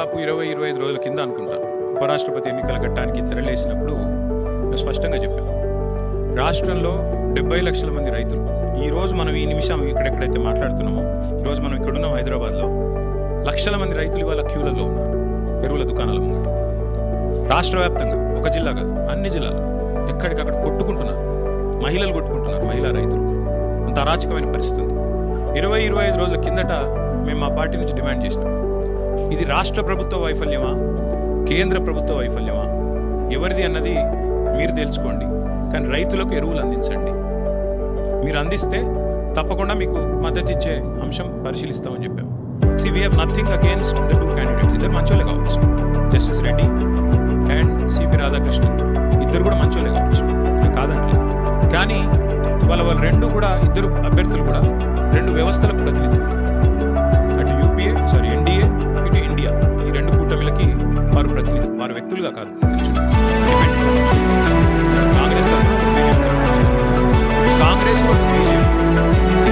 దాదాపు ఇరవై ఇరవై ఐదు రోజుల కింద అనుకుంటాను ఉపరాష్ట్రపతి ఎన్నికల ఘట్టానికి తెరలేసినప్పుడు స్పష్టంగా చెప్పాను. రాష్ట్రంలో డెబ్బై లక్షల మంది రైతులు. ఈ రోజు మనం ఈ నిమిషం ఇక్కడెక్కడైతే మాట్లాడుతున్నామో ఈరోజు మనం ఇక్కడున్నాం హైదరాబాద్లో లక్షల మంది రైతులు ఇవాళ క్యూలలో ఉన్నారు. ఎరువుల దుకాణాల ముందు. రాష్ట్ర వ్యాప్తంగా ఒక జిల్లా కాదు అన్ని జిల్లాలు ఎక్కడికక్కడ కొట్టుకుంటున్నారు. మహిళలు కొట్టుకుంటున్నారు మహిళా రైతులు. అంత అరాచకమైన పరిస్థితి ఇరవై ఇరవై ఐదు రోజుల కిందట మేము మా పార్టీ నుంచి డిమాండ్ చేసినాం. ఇది రాష్ట్ర ప్రభుత్వ వైఫల్యమా? కేంద్ర ప్రభుత్వ వైఫల్యమా? ఎవరిది అన్నది మీరు తెలుసుకోండి. కానీ రైతులకు ఎరువులు అందించండి. మీరు అందిస్తే తప్పకుండా మీకు మద్దతు ఇచ్చే అంశం పరిశీలిస్తామని చెప్పాం. See we have nothing against the two candidates ఇద్దరు మంచోళ్ళే కావచ్చు. Justice Reddy and CP Radhakrishnan ఇద్దరు కూడా మంచోళ్ళే కావచ్చు. నేను కాదంటలేదు కానీ వాళ్ళ వాళ్ళు రెండు కూడా ఇద్దరు అభ్యర్థులు కూడా రెండు వ్యవస్థలకు ప్రతినిధులు. అటు యూపీఏ సారీ ఎన్డీఏ ఇండియా ఈ రెండు కూటమిలకి వారు ప్రతినిధులు వారు వ్యక్తులుగా కాదు. కాంగ్రెస్ కాంగ్రెస్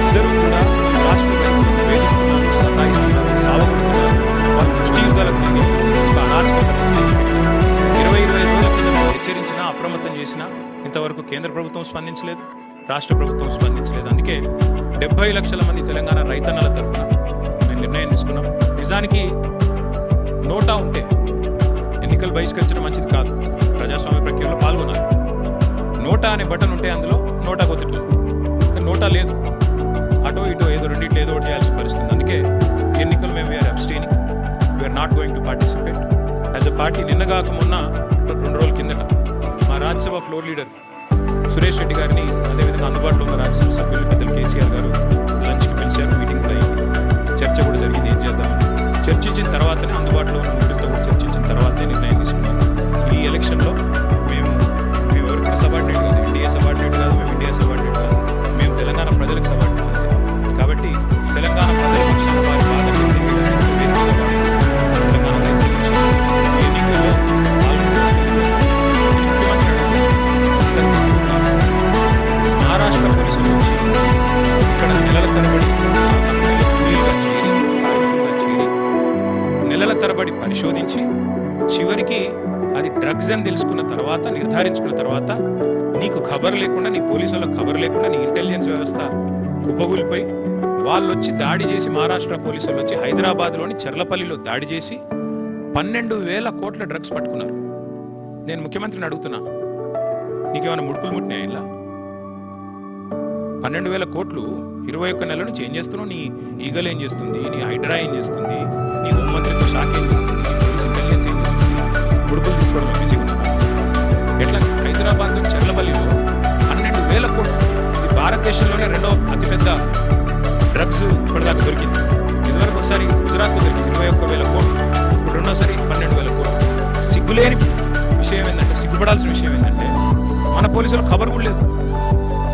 ఇద్దరు కూడా రాష్ట్ర రైతులను వేధిస్తున్నారు సతాయిస్తున్నారు సావగొడుతున్నారు. వారి ముష్టి యుద్ధాలకు దిగి ఒక అరాచక పరిస్థితి ఇరవై ఇరవై ఐదు రోజుల హెచ్చరించినా అప్రమత్తం చేసినా ఇంతవరకు కేంద్ర ప్రభుత్వం స్పందించలేదు రాష్ట్ర ప్రభుత్వం స్పందించలేదు. అందుకే డెబ్బై లక్షల మంది తెలంగాణ రైతన్నల తరపున మేము నిర్ణయం తీసుకున్నాం. నిజానికి నోటా ఉంటే ఎన్నికలు బహిష్కరించడం మంచిది కాదు. ప్రజాస్వామ్య ప్రక్రియలో పాల్గొనాలి. నోటా అనే బటన్ ఉంటే అందులో నోటా కొద్దిట్లు నోటా లేదు. అటో ఇటో ఏదో రెండిట్లో ఏదో ఒకటి చేయాల్సిన పరిస్థితి అందుకే ఎన్నికలు మేము we are abstaining we are not going to participate as a party నిన్నగాక మొన్న రెండు రోజుల కిందట మా రాజ్యసభ ఫ్లోర్ లీడర్ సురేష్ రెడ్డి గారిని అదేవిధంగా అందుబాటులో ఉన్న రాజ్యసభ సభ్యులు పెద్దలు కేసీఆర్ గారు లంచ్కి పిలిచారు. మీటింగ్ కూడా అయింది చర్చ కూడా జరిగింది. ఏం చేద్దాం? చర్చించిన తర్వాతనే అందుబాటులో ఉన్న మీడియాతో చర్చించిన తర్వాతే నిర్ణయం తీసుకున్నాం ఈ ఎలక్షన్లో మేము మేము ఎవరు కూడా సబార్డినేట్ కాదు ఇండియా సబార్డినేట్ కాదు. పరిశోధించి చివరికి అది డ్రగ్స్ అని తెలుసుకున్న తర్వాత నిర్ధారించుకున్న తర్వాత నీకు ఖబర్ లేకుండా నీ పోలీసుల ఖబర్ లేకుండా నీ ఇంటెలిజెన్స్ వ్యవస్థ కుప్పగూలిపోయి వాళ్ళు వచ్చి దాడి చేసి మహారాష్ట్ర పోలీసులు వచ్చి హైదరాబాద్లోని చెర్లపల్లిలో దాడి చేసి పన్నెండు వేల కోట్ల డ్రగ్స్ పట్టుకున్నారు. నేను ముఖ్యమంత్రిని అడుగుతున్నా నీకేమైనా ముడుపులు ముట్టినాయి? ఇలా పన్నెండు వేల కోట్లు ఇరవై ఒక్క నెలల నుంచి ఏం చేస్తున్నావు? నీ ఈగలు ఏం చేస్తుంది? నీ హైడ్రా ఏం చేస్తుంది? నీ హోంమంత్రిత్వ శాఖ ఏం చేస్తుంది నీ ఏం తీసుకోవడం బిజీగా ఉన్నారు ఎట్లా? హైదరాబాద్ నుంచి చెర్లపల్లిలో పన్నెండు వేల కోట్లు. భారతదేశంలోనే రెండో అతిపెద్ద డ్రగ్స్ ఇప్పటిదాకా దొరికింది. ఇదివరకు ఒకసారి గుజరాత్ దొరికింది ఇరవై ఒక్క వేల కోట్లు. ఇప్పుడు రెండోసారి పన్నెండు వేల కోట్లు. సిగ్గులేని విషయం ఏంటంటే సిగ్గుపడాల్సిన విషయం ఏంటంటే మన పోలీసులు ఖబర్ కూడా లేదు.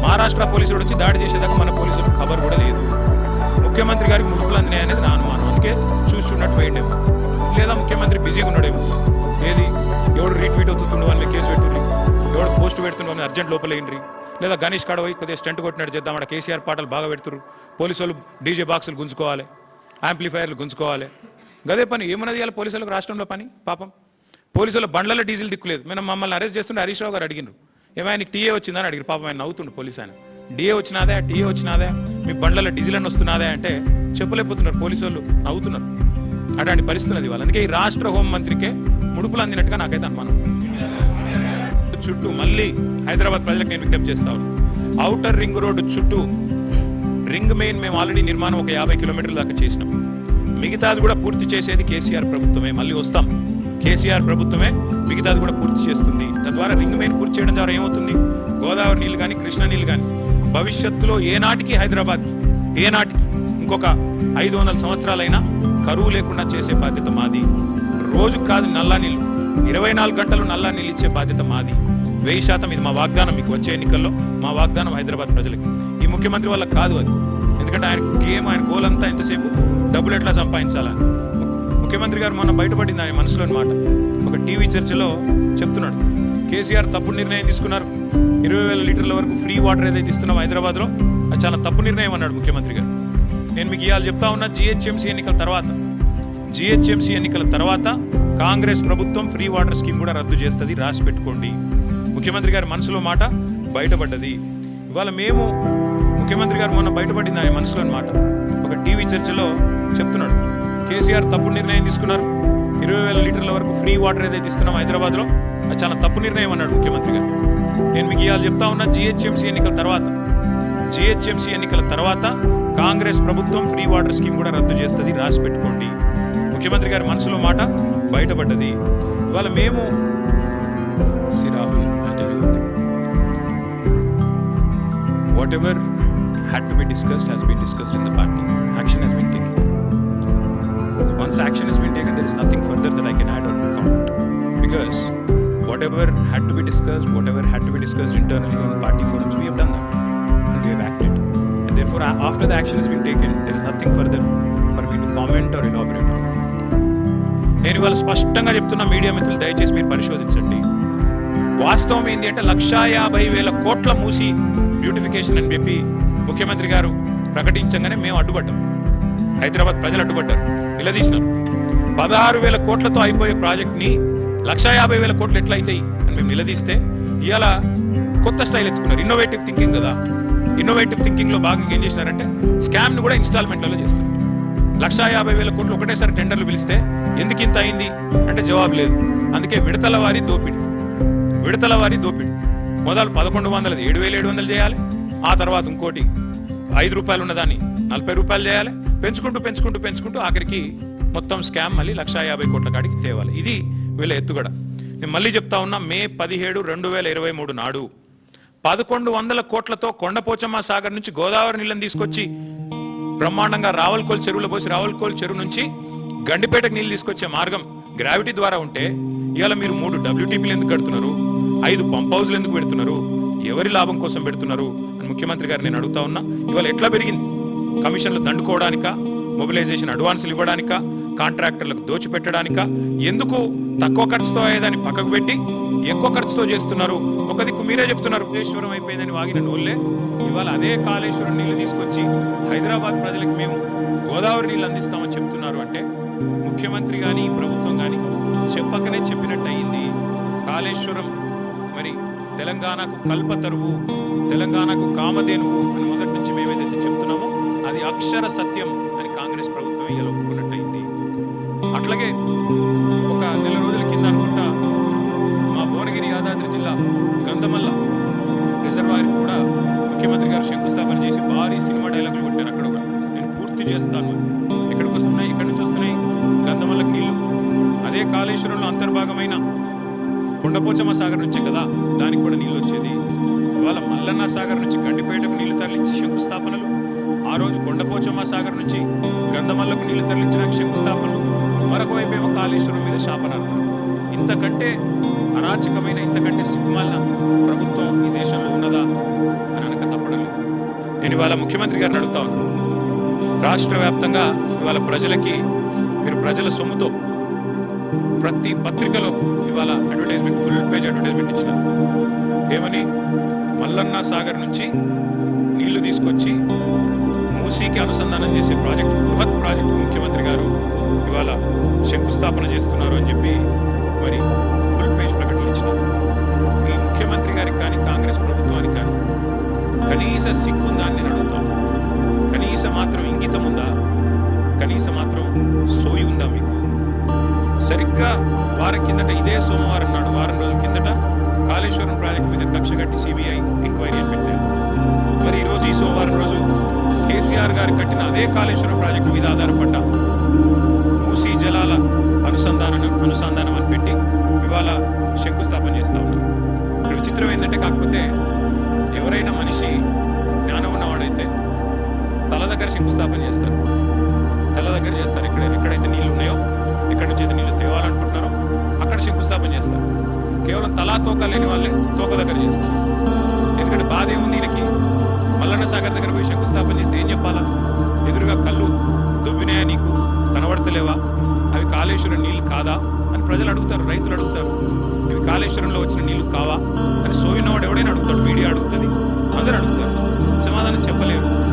మహారాష్ట్ర పోలీసులు వచ్చి దాడి చేసేదాకా మన పోలీసులకు ఖబర్ కూడా లేదు. ముఖ్యమంత్రి గారికి ముడుపులు అందినాయి అనేది నా అనుమానం. అందుకే చూసి చూడట్టు లేదా ముఖ్యమంత్రి బిజీగా ఉన్నాడేమో. ఏది? ఎవడు రీట్వీట్ అవుతుండు వాళ్ళని కేసు పెట్టుండ్రి ఎవడు పోస్ట్ పెడుతుండ్రు అర్జెంట్ లోపలేయండి లేదా గణేష్ కాడ పోయి కొద్దిగా స్టంట్ కొట్టినట్టు చేద్దాం అక్కడ కేసీఆర్ పాటలు బాగా పెడుతురు పోలీసు వాళ్ళు డీజే బాక్సులు గుంజుకోవాలి. యాంప్లిఫైర్లు గుంజుకోవాలి. గదే పని? ఏమన్నది ఇవాళ పోలీసులకు రాష్ట్రంలో పని? పాపం. పోలీసుల బండ్లలో డీజిల్ దిక్కులేదు. మేము మమ్మల్ని అరెస్ట్ చేస్తుంటే హరీష్ రావు గారు అడిగినారు ఏమైనా టీఏ వచ్చిందని అడిగారు పాపం ఆయన నవ్వుతుండు పోలీస్ ఆయన. డిఏ వచ్చినాదే? టీఏ వచ్చినాదే? మీ బండ్లలో డీజిల్ అని వస్తున్నాదే? అంటే చెప్పలేకపోతున్నారు పోలీసు వాళ్ళు నవ్వుతున్నారు. అటువంటి పరిస్థితి ఉన్నది వాళ్ళు అందుకే ఈ రాష్ట్ర హోం మంత్రికే ముడుపులు అందినట్టుగా నాకైతే అనుమానం. చుట్టూ మళ్ళీ హైదరాబాద్ ప్రజలకు నేను విజ్ఞప్తి చేస్తా ఔటర్ రింగ్ రోడ్డు చుట్టూ రింగ్ మెయిన్ మేము ఆల్రెడీ నిర్మాణం ఒక యాభై కిలోమీటర్ల దాకా చేసినాం. మిగతాది కూడా పూర్తి చేసేది కేసీఆర్ ప్రభుత్వమే. మళ్ళీ వస్తాం. కేసీఆర్ ప్రభుత్వమే మిగతాది కూడా పూర్తి చేస్తుంది. తద్వారా రింగ్ మెయిన్ పూర్తి చేయడం ద్వారా ఏమవుతుంది? గోదావరి నీళ్ళు కానీ కృష్ణా నీళ్ళు కానీ భవిష్యత్తులో ఏనాటికి హైదరాబాద్ ఏనాటికి ఇంకొక ఐదు వందల సంవత్సరాలైనా కరువు లేకుండా చేసే బాధ్యత మాది. రోజు కాదు నల్లా నీళ్ళు ఇరవై నాలుగు గంటలు నల్లా నీళ్ళు ఇచ్చే బాధ్యత మాది. వెయ్యి శాతం ఇది మా వాగ్దానం మీకు వచ్చే ఎన్నికల్లో మా వాగ్దానం హైదరాబాద్ ప్రజలకి. ఈ ముఖ్యమంత్రి వల్ల కాదు అది. ఎందుకంటే ఆయన గేమ్ ఆయన గోల్ అంతా ఎంతసేపు డబ్బులు ఎట్లా సంపాదించాలని ముఖ్యమంత్రి గారు మొన్న బయటపడింది ఆయన మనసులో మాట. ఒక టీవీ చర్చలో చెప్తున్నాడు. కేసీఆర్ తప్పుడు నిర్ణయం తీసుకున్నారు. ఇరవై వేల లీటర్ల వరకు ఫ్రీ వాటర్ ఏదైతే ఇస్తున్నాం హైదరాబాద్లో అది చాలా తప్పు నిర్ణయం అన్నాడు ముఖ్యమంత్రి గారు. నేను మీకు ఇవాళ చెప్తా ఉన్నా జిహెచ్ఎంసీ ఎన్నికల తర్వాత. జిహెచ్ఎంసీ ఎన్నికల తర్వాత కాంగ్రెస్ ప్రభుత్వం ఫ్రీ వాటర్ స్కీమ్ కూడా రద్దు చేస్తుంది రాసి పెట్టుకోండి. ముఖ్యమంత్రి గారి మనసులో మాట బయటపడ్డది. ఇవాళ మేము ముఖ్యమంత్రి గారు మొన్న బయటపడింది ఆయన మనసులో మాట. ఒక టీవీ చర్చలో చెప్తున్నాడు. కేసీఆర్ తప్పుడు నిర్ణయం తీసుకున్నారు. ఇరవై వేల లీటర్ల వరకు ఫ్రీ వాటర్ ఏదైతే ఇస్తున్నాం హైదరాబాద్లో అది చాలా తప్పు నిర్ణయం అన్నాడు ముఖ్యమంత్రి గారు. నేను మీకు ఇవాళ చెప్తా ఉన్నా జిహెచ్ఎంసీ ఎన్నికల తర్వాత. జిహెచ్ఎంసీ ఎన్నికల తర్వాత కాంగ్రెస్ ప్రభుత్వం ఫ్రీ వాటర్ స్కీమ్ కూడా రద్దు చేస్తుంది. రాసి పెట్టుకోండి. ముఖ్యమంత్రి గారి మనసులో మాట బయటపడ్డది. ఇవాళ మేము whatever? Had discussed has been discussed party action has been once action has been taken there is nothing further because whatever had discussed whatever to be discussed party forums we therefore, after the action has been taken, there is nothing further for me to comment or elaborate on. నేను ఇవాళ స్పష్టంగా చెప్తున్న media మిత్రులు దయచేసి మీరు పరిశోధించండి. వాస్తవం ఏంటి అంటే లక్షా యాభై వేల కోట్ల మూసి బ్యూటిఫికేషన్ అని చెప్పి ముఖ్యమంత్రి గారు ప్రకటించగానే మేము అడ్డుపడ్డాం. హైదరాబాద్ ప్రజలు అడ్డుపడ్డారు నిలదీసినారు పదహారు వేల కోట్లతో అయిపోయే ప్రాజెక్ట్ని లక్షా యాభై వేల కోట్లు ఎట్లయితాయి అని మేము నిలదీస్తే ఇవాళ కొత్త స్టైల్ ఎత్తుకున్నారు ఇన్నోవేటివ్ థింకింగ్ కదా. ఇన్నోవేటివ్ థింకింగ్లో భాగంగా ఏం చేసినారంటే స్కామ్ని కూడా ఇన్స్టాల్మెంట్లలో చేస్తారు లక్షా యాభై వేల కోట్లు ఒకటేసారి టెండర్లు పిలిస్తే ఎందుకు ఇంత అయింది? అంటే జవాబు లేదు. అందుకే విడతల వారి దోపిడి. విడతల వారి దోపిడి. మొదలు పదకొండు వందలది ఏడు వేల ఏడు వందలు చేయాలి. ఆ తర్వాత ఇంకోటి ఐదు రూపాయలు ఉన్నదాన్ని నలభై రూపాయలు చేయాలి. పెంచుకుంటూ పెంచుకుంటూ పెంచుకుంటూ ఆఖరికి మొత్తం స్కామ్ మళ్ళీ లక్షా యాభై కోట్ల కాడికి తేవాలి. ఇది వీళ్ళ ఎత్తుగడ. నేను మళ్ళీ చెప్తా ఉన్నా మే పదిహేడు రెండు వేల ఇరవై మూడు నాడు పదకొండు వందల కోట్లతో కొండపోచమ్మ సాగర్ నుంచి గోదావరి నీళ్ళని తీసుకొచ్చి బ్రహ్మాండంగా రావల్కోల్ చెరువులో పోసి రావల్కోల్ చెరువు నుంచి గండిపేటకు నీళ్ళు తీసుకొచ్చే మార్గం గ్రావిటీ ద్వారా ఉంటే ఇవాళ మీరు మూడు డబ్ల్యూటీపీలు ఎందుకు కడుతున్నారు? ఐదు పంప్ హౌస్లు ఎందుకు పెడుతున్నారు? ఎవరి లాభం కోసం పెడుతున్నారు? అని ముఖ్యమంత్రి గారు నేను అడుగుతా ఉన్నా. ఇవాళ ఎట్లా పెరిగింది? కమిషన్లు దండుకోవడానిక? మొబిలైజేషన్ అడ్వాన్సులు ఇవ్వడానిక? కాంట్రాక్టర్లకు దోచిపెట్టడానిక? ఎందుకు? తక్కువ ఖర్చుతో అయ్యేదాన్ని పక్కకు పెట్టి ఎక్కువ ఖర్చుతో చేస్తున్నారు. ఒక దిక్కు మీరే చెప్తున్నారు. కాళేశ్వరం అయిపోయిందని వాగిన నోళ్ళే ఇవాళ అదే కాళేశ్వరం నీళ్ళు తీసుకొచ్చి హైదరాబాద్ ప్రజలకు మేము గోదావరి నీళ్ళు అందిస్తామని చెప్తున్నారు అంటే ముఖ్యమంత్రి కానీ ప్రభుత్వం కానీ చెప్పకనే చెప్పినట్టు అయింది కాళేశ్వరం మరి తెలంగాణకు కల్పతరువు తెలంగాణకు కామధేనువు అని మొదటి నుంచి మేమేదైతే చెప్తున్నామో అది అక్షర సత్యం అని కాంగ్రెస్ ప్రభుత్వం ఇలా ఒప్పుకున్నట్టు అట్లాగే ఒక నెల రోజుల కింద అనుకుంటా మా భువనగిరి యాదాద్రి జిల్లా గంధమల్ల రిజర్వాయర్ కూడా ముఖ్యమంత్రి గారు శంకుస్థాపన చేసి భారీ సినిమా డైలాగులు కొట్టారు అక్కడ కూడా. నేను పూర్తి చేస్తాను. ఎక్కడికి వస్తున్నాయి? ఇక్కడి నుంచి వస్తున్నాయి? గంధమల్లకి నీళ్ళు అదే కాళేశ్వరంలో అంతర్భాగమైన కొండపోచమ్మ సాగర్ నుంచి కదా దానికి కూడా నీళ్ళు వచ్చేది. ఇవాళ మల్లన్న సాగర్ నుంచి గండిపేటకు నీళ్ళు తరలించి శంకుస్థాపనలు. ఆ రోజు కొండపోచమ్మ సాగర్ నుంచి గంధమల్లకు నీళ్ళు తరలించడానికి శంకుస్థాపనలు. మరొక వైపు కాళేశ్వరం మీద శాపనార్థం. ఇంతకంటే అరాచకమైన ఇంతకంటే సిగ్గుమాలిన ప్రభుత్వం ఈ దేశంలో ఉన్నదా అని అనక తప్పడం లేదు. నేను ఇవాళ ముఖ్యమంత్రి గారిని అడుగుతా ఉన్నాను రాష్ట్ర వ్యాప్తంగా ఇవాళ ప్రజలకి మీరు ప్రజల సొమ్ముతో ప్రతి పత్రికలో ఇవాళ అడ్వర్టైజ్మెంట్ ఫుల్ పేజ్ అడ్వర్టైజ్మెంట్ ఇచ్చిన ఏమని? మల్లన్న సాగర్ నుంచి నీళ్ళు తీసుకొచ్చి మూసీకి అనుసంధానం చేసే ప్రాజెక్టు బృహత్ ప్రాజెక్టు ముఖ్యమంత్రి గారు ఇవాళ శంకుస్థాపన చేస్తున్నారు అని చెప్పి మరి ఫుల్ పేజ్ ప్రకటన ఇచ్చినారు ఈ ముఖ్యమంత్రి గారికి కానీ కాంగ్రెస్ ప్రభుత్వానికి కానీ కనీస సిగ్గుందా అని నేను అడుగుతాను కనీస మాత్రం ఇంగితం ఉందా కనీస మాత్రం సోయి ఉందా మీకు? సరిగ్గా వారం కిందట ఇదే సోమవారం నాడు వారం రోజుల కిందట కాళేశ్వరం ప్రాజెక్టు మీద కక్ష కట్టి సిబిఐ ఎంక్వైరీ పెట్టారు మరి ఈరోజు ఈ సోమవారం రోజు కేసీఆర్ గారు కట్టిన అదే కాళేశ్వరం ప్రాజెక్టు మీద ఆధారపడ్డ జలాల అనుసంధానం అనుసంధానం అని పెట్టి ఇవాళ శంకుస్థాపన చేస్తూ ఉన్నాం. ఇక్కడ విచిత్రం ఏంటంటే కాకపోతే ఎవరైనా మనిషి జ్ఞానం ఉన్నవాడైతే తల దగ్గర శంకుస్థాపన చేస్తారు. తల దగ్గర చేస్తారు. ఇక్కడ ఎక్కడైతే నీళ్ళు ఉన్నాయో ఎక్కడి నుంచి అయితే నీళ్ళు తేవాలనుకుంటున్నారో అక్కడ శంకుస్థాపన చేస్తారు. కేవలం తలా తోక లేని వాళ్ళే తోక దగ్గర చేస్తారు. ఎందుకంటే బాధ ఏముంది ఈయనకి? మల్లన్న సాగర్ దగ్గర పోయి శంకుస్థాపన చేస్తే ఏం చెప్పాలా? ఎదురుగా కళ్ళు దుబ్బినాయా నీకు? కనబడతలేవా? అవి కాళేశ్వరం నీళ్ళు కాదా? అని ప్రజలు అడుగుతారు రైతులు అడుగుతారు. ఇవి కాళేశ్వరంలో వచ్చిన నీళ్ళు కావా? అని సోయినవాడు ఎవడైనా అడుగుతాడు మీడియా అడుగుతుంది. అందరూ అడుగుతారు. సమాధానం చెప్పలేరు.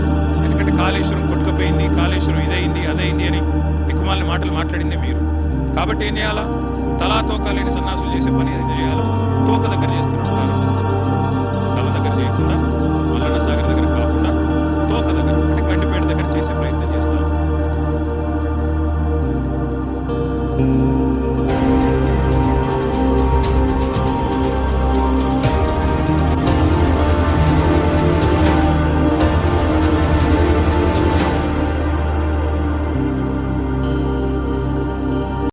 ఎందుకంటే కాళేశ్వరం కొట్టుకుపోయింది కాళేశ్వరం ఇదైంది అదైంది అని దిక్కుమాలిన మాటలు మాట్లాడిందే మీరు. కాబట్టి ఏం చేయాలా? తలా తోక లేని సన్నాసులు చేసే పని చేయాలి? తోక దగ్గర చేస్తున్నారు